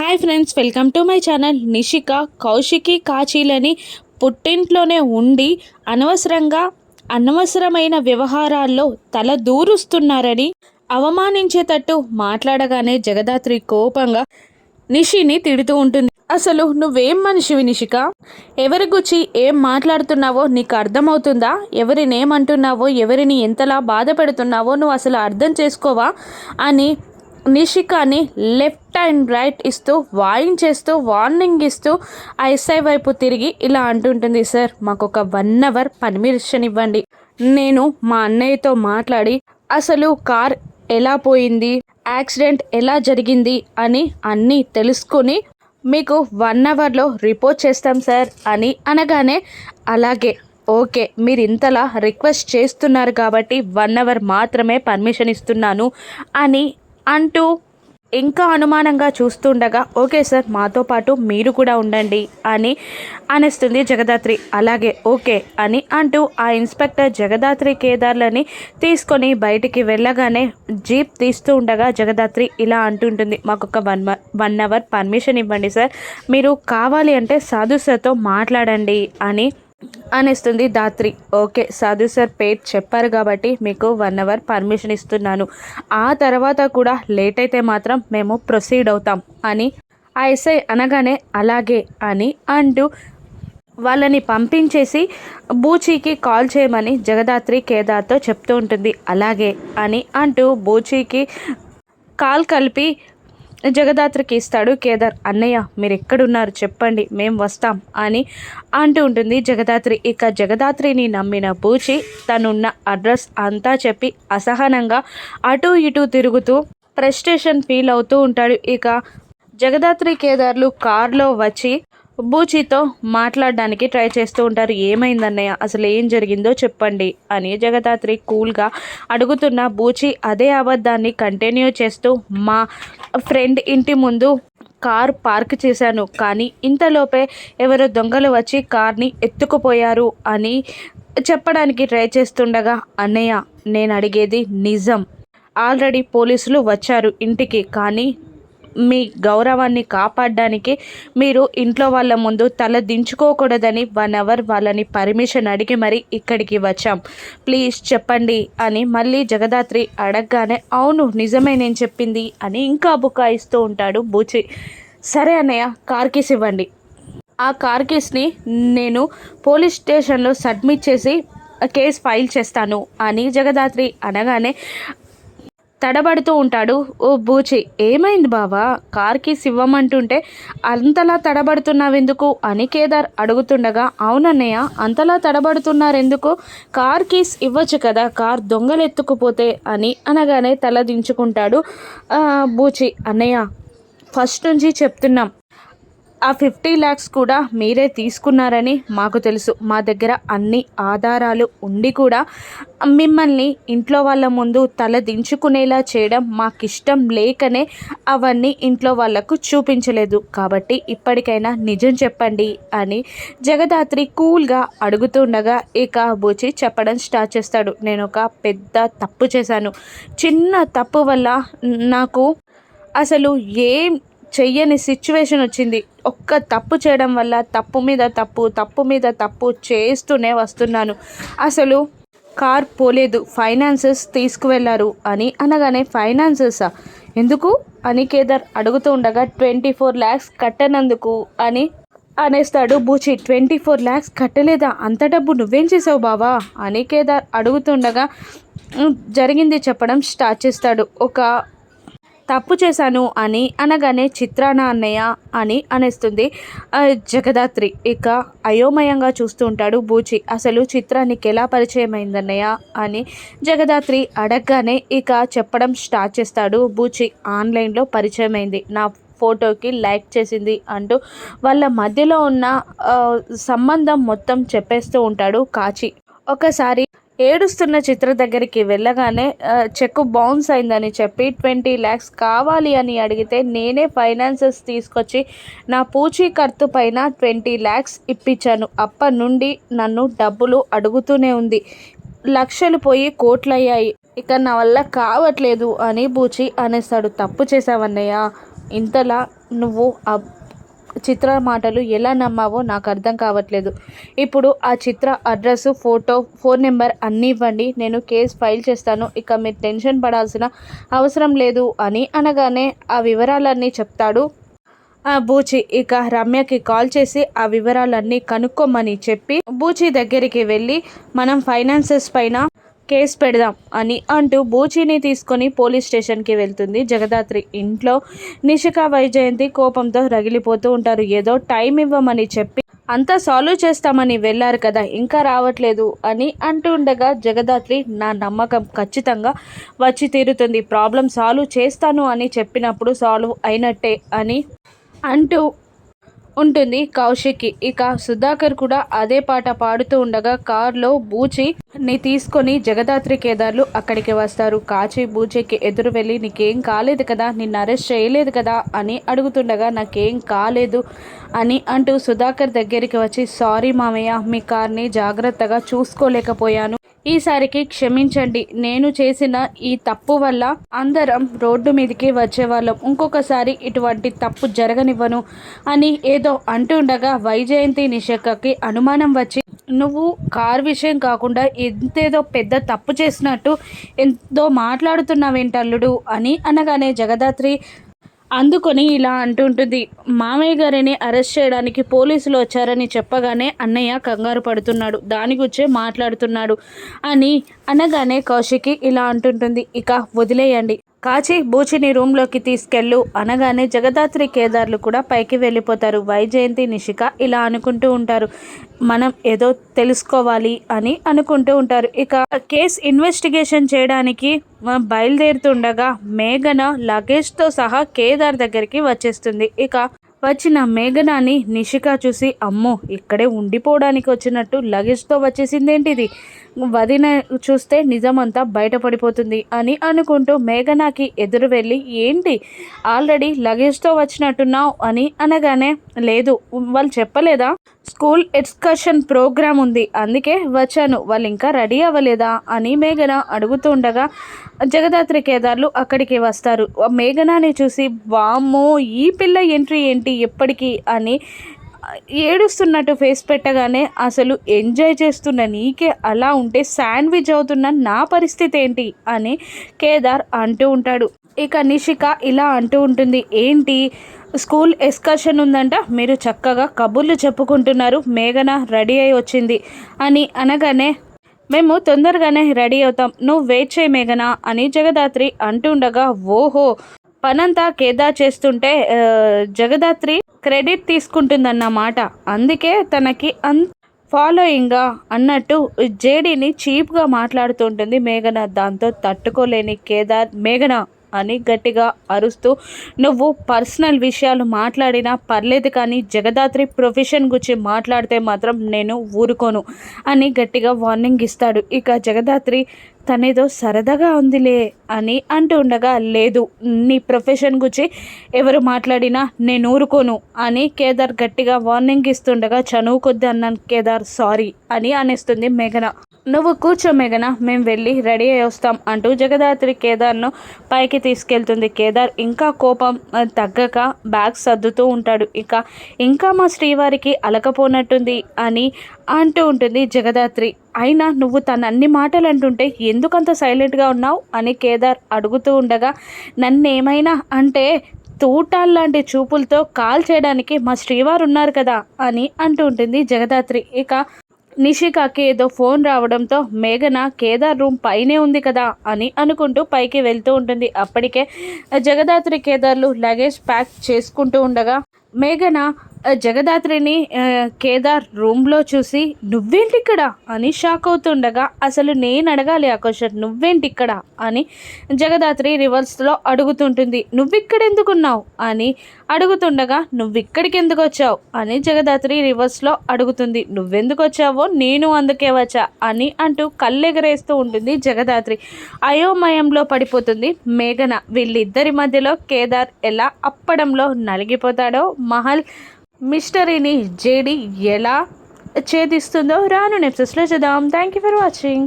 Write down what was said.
Hi friends welcome to my channel Nishika. Kaushiki కాచీలని పుట్టింట్లోనే ఉండి అనవసరంగా అనవసరమైన వ్యవహారాల్లో తల దూరుస్తున్నారని అవమానించేటట్టు మాట్లాడగానే జగదాత్రి కోపంగా నిషిని తిడుతూ ఉంటుంది. అసలు నువ్వేం మనిషివి నిషిక? ఎవరి గుచ్చి ఏం మాట్లాడుతున్నావో నీకు అర్థమవుతుందా? ఎవరిని ఏమంటున్నావో ఎవరిని ఎంతలా బాధ పెడుతున్నావో నువ్వు అసలు అర్థం చేసుకోవా? అని నిషికాని లెఫ్ట్ అండ్ రైట్ ఇస్తూ వాయించేస్తూ వార్నింగ్ ఇస్తూ ఐసై వైపు తిరిగి ఇలా అంటుంటుంది సార్ మాకు ఒక వన్ అవర్ పర్మిషన్ ఇవ్వండి. నేను మా అన్నయ్యతో మాట్లాడి అసలు కార్ ఎలా పోయింది యాక్సిడెంట్ ఎలా జరిగింది అని అన్నీ తెలుసుకొని మీకు వన్ అవర్లో రిపోర్ట్ చేస్తాం సార్ అని అనగానే అలాగే ఓకే మీరు ఇంతలా రిక్వెస్ట్ చేస్తున్నారు కాబట్టి వన్ అవర్ మాత్రమే పర్మిషన్ ఇస్తున్నాను అని అంటూ ఇంకా అనుమానంగా చూస్తుండగా ఓకే సార్ మాతో పాటు మీరు కూడా ఉండండి అని అనేస్తుంది జగదాత్రి. అలాగే ఓకే అని అంటూ ఆ ఇన్స్పెక్టర్ జగదాత్రి కేదార్లని తీసుకొని బయటికి వెళ్ళగానే జీప్ తీస్తూ ఉండగా జగదాత్రి ఇలా అంటుంటుంది మాకు ఒక వన్ వన్ అవర్ పర్మిషన్ ఇవ్వండి సార్. మీరు కావాలి అంటే సాధు సార్తో మాట్లాడండి అని అనేస్తుంది దాత్రి. ఓకే సాధు సార్ పేట్ చెప్పారు కాబట్టి మీకు వన్ అవర్ పర్మిషన్ ఇస్తున్నాను. ఆ తర్వాత కూడా లేట్ అయితే మాత్రం మేము ప్రొసీడ్ అవుతాం అని ఆ ఎస్ఐ అనగానే అలాగే అని అంటూ వాళ్ళని పంపించేసి బూచీకి కాల్ చేయమని జగదాత్రి కేదార్తో చెప్తూ ఉంటుంది. అలాగే అని అంటూ బూచీకి కాల్ కలిపి జగదాత్రికి ఇస్తాడు. కేదార్ అన్నయ్య మీరు ఎక్కడున్నారు చెప్పండి మేం వస్తాం అని అంటూ ఉంటుంది జగదాత్రి. ఇక జగదాత్రిని నమ్మిన పూచి తనున్న అడ్రస్ అంతా చెప్పి అసహనంగా అటు ఇటు తిరుగుతూ ఫ్రస్ట్రేషన్ ఫీల్ అవుతూ ఉంటాడు. ఇక జగదాత్రి కేదార్లు కార్లో వచ్చి బూచీతో మాట్లాడడానికి ట్రై చేస్తూ ఉంటారు. ఏమైందన్నయ్య? అసలు ఏం జరిగిందో చెప్పండి అని జగదాత్రి కూల్గా అడుగుతున్న బూచి అదే అబద్ధాన్ని కంటిన్యూ చేస్తూ మా ఫ్రెండ్ ఇంటి ముందు కార్ పార్క్ చేశాను కానీ ఇంతలోపే ఎవరో దొంగలు వచ్చి కార్ని ఎత్తుకుపోయారు అని చెప్పడానికి ట్రై చేస్తుండగా అన్నయ్య నేను అడిగేది నిజం. ఆల్రెడీ పోలీసులు వచ్చారు ఇంటికి కానీ మీ గౌరవాన్ని కాపాడడానికి మీరు ఇంట్లో వాళ్ళ ముందు తల దించుకోకూడదని వన్ అవర్ వాళ్ళని పర్మిషన్ అడిగి మరి ఇక్కడికి వచ్చాం. ప్లీజ్ చెప్పండి అని మళ్ళీ జగదాత్రి అడగగానే అవును నిజమే నేను చెప్పింది అని ఇంకా బుకాయిస్తూ ఉంటాడు బూచి. సరే అన్నయ్య కార్ కీస్ ఇవ్వండి. ఆ కార్ కేస్ని నేను పోలీస్ స్టేషన్లో సబ్మిట్ చేసి కేస్ ఫైల్ చేస్తాను అని జగదాత్రి అనగానే తడబడుతూ ఉంటాడు. ఓ బూచి ఏమైంది బావా? కార్ కీస్ ఇవ్వమంటుంటే అంతలా తడబడుతున్నావెందుకు? అని కేదార్ అడుగుతుండగా అవునన్నయ్య అంతలా తడబడుతున్నారెందుకు? కార్ కీస్ ఇవ్వచ్చు కదా కార్ దొంగలెత్తుకుపోతే అని అనగానే తల దించుకుంటాడు బూచి అన్నయ్య ఫస్ట్ నుంచి చెప్తున్నాం. ఆ ఫిఫ్టీ ల్యాక్స్ కూడా మీరే తీసుకున్నారని మాకు తెలుసు. మా దగ్గర అన్ని ఆధారాలు ఉండి కూడా మిమ్మల్ని ఇంట్లో వాళ్ళ ముందు తల దించుకునేలా చేయడం మాకు ఇష్టం లేకనే అవన్నీ ఇంట్లో వాళ్ళకు చూపించలేదు. కాబట్టి ఇప్పటికైనా నిజం చెప్పండి అని జగదాత్రి కూల్గా అడుగుతుండగా ఇక బూచి చెప్పడం స్టార్ట్ చేస్తాడు. నేను ఒక పెద్ద తప్పు చేశాను. చిన్న తప్పు వల్ల నాకు అసలు ఏం చెయ్యని సిచ్యువేషన్ వచ్చింది. ఒక్క తప్పు చేయడం వల్ల తప్పు మీద తప్పు తప్పు మీద తప్పు చేస్తూనే వస్తున్నాను. అసలు కార్ పోలేదు ఫైనాన్సెస్ తీసుకువెళ్ళారు అని అనగానే ఫైనాన్సెసా ఎందుకు? అని కేదార్ అడుగుతూ ఉండగా ట్వంటీ ఫోర్ ల్యాక్స్ కట్టనందుకు అని అనేస్తాడు బూచి. ట్వంటీ ఫోర్ ల్యాక్స్ కట్టలేదా? అంత డబ్బు నువ్వేం చేసావు బావా? అని కేదార్ అడుగుతుండగా జరిగింది చెప్పడం స్టార్ట్ చేస్తాడు. ఒక తప్పు చేశాను అని అనగానే చిత్రాన అన్నయ్య అని అనేస్తుంది. జగదాత్రి ఇక అయోమయంగా చూస్తూ ఉంటాడు బూచి. అసలు చిత్రానికి ఎలా పరిచయం అయిందన్నయ్య అని జగదాత్రి అడగగానే ఇక చెప్పడం స్టార్ట్ చేస్తాడు. బూచి ఆన్లైన్లో పరిచయం అయింది నా ఫోటోకి లైక్ చేసింది అంటూ వాళ్ళ మధ్యలో ఉన్న సంబంధం మొత్తం చెప్పేస్తూ ఉంటాడు కాచి. ఒకసారి ఏడుస్తున్న చిత్ర దగ్గరికి వెళ్ళగానే చెక్ బౌన్స్ అయిందని చెప్పి ట్వంటీ ల్యాక్స్ కావాలి అని అడిగితే నేనే ఫైనాన్సెస్ తీసుకొచ్చి నా పూచీకర్తు పైన ట్వంటీ ల్యాక్స్ ఇప్పించాను. అప్పటి నుండి నన్ను డబ్బులు అడుగుతూనే ఉంది. లక్షలు పోయి కోట్లయ్యాయి. ఇక నా వల్ల కావట్లేదు అని బూచి అనేస్తాడు. తప్పు చేసావన్నయ్య ఇంతలా నువ్వు చిత్ర మాటలు ఎలా నమ్మావో నాకు అర్థం కావట్లేదు. ఇప్పుడు ఆ Chitra address photo phone number అన్నీ ఇవ్వండి. నేను కేసు ఫైల్ చేస్తాను. ఇక మీరు టెన్షన్ పడాల్సిన అవసరం లేదు అని అనగానే ఆ వివరాలన్నీ చెప్తాడు. ఆ బూచి ఇక రమ్యకి కాల్ చేసి ఆ వివరాలన్నీ కనుక్కోమని చెప్పి బూచి దగ్గరికి వెళ్ళి మనం ఫైనాన్సెస్ పైన కేసు పెడదాం అని అంటూ బూచిని తీసుకొని పోలీస్ స్టేషన్కి వెళ్తుంది జగదాత్రి. ఇంట్లో నిషిక వైజయంతి కోపంతో రగిలిపోతూ ఉంటారు. ఏదో టైం ఇవ్వమని చెప్పి అంతా సాల్వ్ చేస్తామని వెళ్ళారు కదా ఇంకా రావట్లేదు అని అంటూ ఉండగా జగదాత్రి నా నమ్మకం ఖచ్చితంగా వచ్చి తీరుతుంది. ప్రాబ్లం సాల్వ్ చేస్తాను అని చెప్పినప్పుడు సాల్వ్ అయినట్టే అని అంటూ ఉంటుంది. కౌశిక్కి ఇక సుధాకర్ కూడా అదే పాట పాడుతూ ఉండగా కార్లో బూచి ని తీసుకొని జగదాత్రి కేదార్లు అక్కడికి వస్తారు. కాచి బూచికి ఎదురు వెళ్ళి నీకేం కాలేదు కదా? నిన్ను అరెస్ట్ చేయలేదు కదా? అని అడుగుతుండగా నాకేం కాలేదు అని అంటూ సుధాకర్ దగ్గరికి వచ్చి సారీ మామయ్య మీ కార్ని జాగ్రత్తగా చూసుకోలేకపోయాను. ఈసారికి క్షమించండి. నేను చేసిన ఈ తప్పు వల్ల అందరం రోడ్డు మీదకి వచ్చేవాళ్ళం. ఇంకొకసారి ఇటువంటి తప్పు జరగనివ్వను అని ఏదో అంటుండగా వైజయంతి నిషక్కకి అనుమానం వచ్చి నువ్వు కార్ విషయం కాకుండా ఎంతేదో పెద్ద తప్పు చేసినట్టు ఎంతో మాట్లాడుతున్నావేంటల్లుడు? అని అనగానే జగదాత్రి అందుకొని ఇలా అంటుంటుంది మామయ్య గారిని అరెస్ట్ చేయడానికి పోలీసులు వచ్చారని చెప్పగానే అన్నయ్య కంగారు పడుతున్నాడు దాని గురించే మాట్లాడుతున్నాడు అని అనగానే కౌశికి ఇలా అంటుంటుంది ఇక వదిలేయండి కాచి బూచిని రూమ్లోకి తీసుకెళ్ళు అనగానే జగదాత్రి కేదార్లు కూడా పైకి వెళ్ళిపోతారు. వైజయంతి నిషిక ఇలా అనుకుంటూ ఉంటారు. మనం ఏదో తెలుసుకోవాలి అని అనుకుంటూ ఉంటారు. ఇక కేస్ ఇన్వెస్టిగేషన్ చేయడానికి బయలుదేరుతుండగా మేఘన లగేజ్తో సహా కేదార్ దగ్గరికి వచ్చేస్తుంది. ఇక వచ్చిన మేఘనాని నిషిక చూసి అమ్మో ఇక్కడే ఉండిపోవడానికి వచ్చినట్టు లగేజ్తో వచ్చేసిందేంటిది? వదిన చూస్తే నిజమంతా బయటపడిపోతుంది అని అనుకుంటూ మేఘనాకి ఎదురు వెళ్ళి ఏంటి? ఆల్రెడీ లగేజ్తో వచ్చినట్టున్నావు అని అనగానే లేదు. వాళ్ళు చెప్పలేదా? స్కూల్ ఎక్స్కర్షన్ ప్రోగ్రామ్ ఉంది. అందుకే వచ్చాను. వాళ్ళు ఇంకా రెడీ అవ్వలేదా? అని మేఘన అడుగుతూ ఉండగా జగదాత్రి కేదార్లు అక్కడికి వస్తారు. మేఘనాని చూసి వామ్మో ఈ పిల్ల ఎంట్రీ ఏంటి ఎప్పటికీ? అని ఏడుస్తున్నట్టు ఫేస్ పెట్టగానే అసలు ఎంజాయ్ చేస్తున్న నీకే అలా ఉంటే శాండ్విచ్ అవుతున్న నా పరిస్థితి ఏంటి అని కేదార్ అంటూ ఉంటాడు. ఇక నిషిక ఇలా అంటూ ఉంటుంది. ఏంటి? స్కూల్ ఎస్కర్షన్ ఉందంట. మీరు చక్కగా కబుర్లు చెప్పుకుంటున్నారు. మేఘన రెడీ అయి వచ్చింది అని అనగానే మేము తొందరగానే రెడీ అవుతాం. నువ్వు వెయిట్ చేయి మేఘన అని జగదాత్రి అంటుండగా ఓహో! పనంతా కేదార్ చేస్తుంటే జగదాత్రి క్రెడిట్ తీసుకుంటుందన్నమాట అందుకే తనకి అన్ ఫాలోయింగ్గా అన్నట్టు జేడీని చీప్గా మాట్లాడుతుంటుంది మేఘన. దాంతో తట్టుకోలేని కేదార్ మేఘన అని గట్టిగా అరుస్తూ నువ్వు పర్సనల్ విషయాలు మాట్లాడినా పర్లేదు కానీ జగదాత్రి ప్రొఫెషన్ గురించి మాట్లాడితే మాత్రం నేను ఊరుకోను అని గట్టిగా వార్నింగ్ ఇస్తాడు. ఇక జగదాత్రి తనేదో సరదాగా ఉందిలే అని అంటూ ఉండగా లేదు నీ ప్రొఫెషన్ గురించి ఎవరు మాట్లాడినా నేను ఊరుకోను అని కేదార్ గట్టిగా వార్నింగ్ ఇస్తుండగా చనువుకొద్ది అన్నాను కేదార్ సారీ అని అనేస్తుంది మేఘన. నువ్వు కూర్చో మేఘన మేము వెళ్ళి రెడీ అయి వస్తాం అంటూ జగదాత్రి కేదార్ను పైకి తీసుకెళ్తుంది. కేదార్ ఇంకా కోపం తగ్గక బ్యాగ్ సర్దుతూ ఉంటాడు. ఇక ఇంకా మా శ్రీవారికి అలకపోనట్టుంది అని అంటూ ఉంటుంది జగదాత్రి. అయినా నువ్వు తన అన్ని మాటలు అంటుంటే ఎందుకంత సైలెంట్గా ఉన్నావు అని కేదార్ అడుగుతూ ఉండగా నన్నేమైనా అంటే తూటాల్లాంటి చూపులతో కాల్ చేయడానికి మా శ్రీవారు ఉన్నారు కదా అని అంటూ ఉంటుంది జగదాత్రి. ఇక నిషికాకి ఏదో ఫోన్ రావడంతో మేఘన కేదార్ రూమ్ పైనే ఉంది కదా అని అనుకుంటూ పైకి వెళ్తూ ఉంటుంది. అప్పటికే జగదాత్రి కేదార్లు లగేజ్ ప్యాక్ చేసుకుంటూ ఉండగా మేఘన జగదాత్రిని కేదార్ రూమ్లో చూసి నువ్వేంటి ఇక్కడ అని షాక్ అవుతుండగా అసలు నేను అడగాలి ఆ క్వశ్చన్ నువ్వేంటి ఇక్కడ అని జగదాత్రి రివర్స్లో అడుగుతుంటుంది. నువ్విక్కడ ఎందుకున్నావు అని అడుగుతుండగా నువ్విక్కడికి ఎందుకు వచ్చావు అని జగదాత్రి రివర్స్లో అడుగుతుంది. నువ్వెందుకు వచ్చావో నేను అందుకే వచ్చా? అని అంటూ కళ్ళెగరేస్తూ ఉంటుంది జగదాత్రి. అయోమయంలో పడిపోతుంది మేఘన. వీళ్ళిద్దరి మధ్యలో కేదార్ ఎలా అప్పడంలో నలిగిపోతాడో మహల్ మిస్టరీని జేడి ఎలా ఛేదిస్తుందో రాను నెప్సెస్లో చూద్దాం. Thank you for watching